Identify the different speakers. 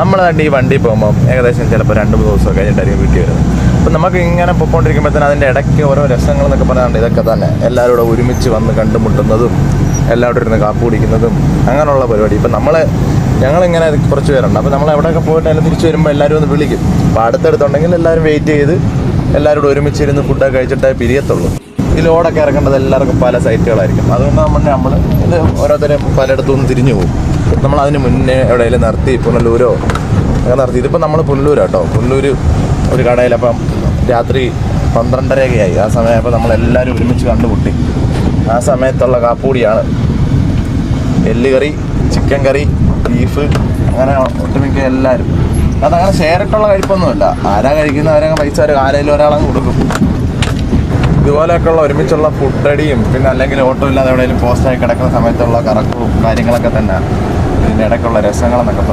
Speaker 1: നമ്മൾ തന്നെ ഈ വണ്ടി പോകുമ്പോൾ ഏകദേശം ചിലപ്പോൾ രണ്ട് മൂന്ന് ദിവസം കഴിഞ്ഞിട്ടായിരിക്കും വീട്ടിൽ വരുന്നത്. അപ്പം നമുക്ക് ഇങ്ങനെ പൊയ്ക്കൊണ്ടിരിക്കുമ്പോഴത്തേന് അതിന്റെ ഇടയ്ക്ക് ഓരോ രസങ്ങൾ എന്നൊക്കെ പറയാറുണ്ട് ഇതൊക്കെ തന്നെ എല്ലാവരും കൂടെ ഒരുമിച്ച് വന്ന് കണ്ടുമുട്ടുന്നതും എല്ലാവരും ഇരുന്ന് കാപ്പ് കുടിക്കുന്നതും അങ്ങനെയുള്ള പരിപാടി. ഇപ്പം നമ്മൾ ഞങ്ങളിങ്ങനെ കുറച്ച് പേരുണ്ട്. അപ്പോൾ നമ്മൾ എവിടെയൊക്കെ പോയിട്ട് അതിനെ തിരിച്ച് വരുമ്പോൾ എല്ലാവരും ഒന്ന് വിളിക്കും. അപ്പോൾ അടുത്തടുത്തുണ്ടെങ്കിൽ എല്ലാവരും വെയിറ്റ് ചെയ്ത് എല്ലാവരും കൂടെ ഒരുമിച്ച് ഇരുന്ന് ഫുഡൊക്കെ കഴിച്ചിട്ടേ പിരിയത്തുള്ളൂ. ഈ ലോഡൊക്കെ ഇറക്കേണ്ടത് എല്ലാവർക്കും പല സൈറ്റുകളായിരിക്കും. അതുകൊണ്ട് നമ്മൾ നമ്മൾ ഇത് ഓരോരുത്തരും പലയിടത്തു നിന്ന് തിരിഞ്ഞു പോകും. നമ്മൾ അതിന് മുന്നേ എവിടെയെങ്കിലും നിർത്തി പുനലൂരോ അങ്ങനെ നിർത്തി. ഇതിപ്പോൾ നമ്മൾ പുനലൂരാട്ടോ. പുനലൂർ ഒരു കടയിൽ അപ്പം രാത്രി പന്ത്രണ്ടരയൊക്കെയായി. ആ സമയപ്പോൾ നമ്മളെല്ലാവരും ഒരുമിച്ച് കണ്ടുമുട്ടി. ആ സമയത്തുള്ള കാപ്പൂടിയാണ് എല്ലുകറി ചിക്കൻ കറി ബീഫ് അങ്ങനെ ഒട്ടുമിക്ക എല്ലാവരും. അതങ്ങനെ ഷെയർ ഇട്ടുള്ള കഴിപ്പൊന്നുമില്ല. ആരാ കഴിക്കുന്ന അവരങ്ങ് പൈസ ആരെങ്കിലും ഒരാളങ്ങ് കൊടുക്കും. ഇതുപോലെയൊക്കെയുള്ള ഒരുമിച്ചുള്ള ഫുഡടിയും പിന്നെ അല്ലെങ്കിൽ ഓട്ടോ ഇല്ലാതെ എവിടെയെങ്കിലും പോസ്റ്റായി കിടക്കുന്ന സമയത്തുള്ള കറക്കവും കാര്യങ്ങളൊക്കെ തന്നെയാണ് ഇതിന്റെ ഇടയ്ക്കുള്ള രസങ്ങളെന്നൊക്കെ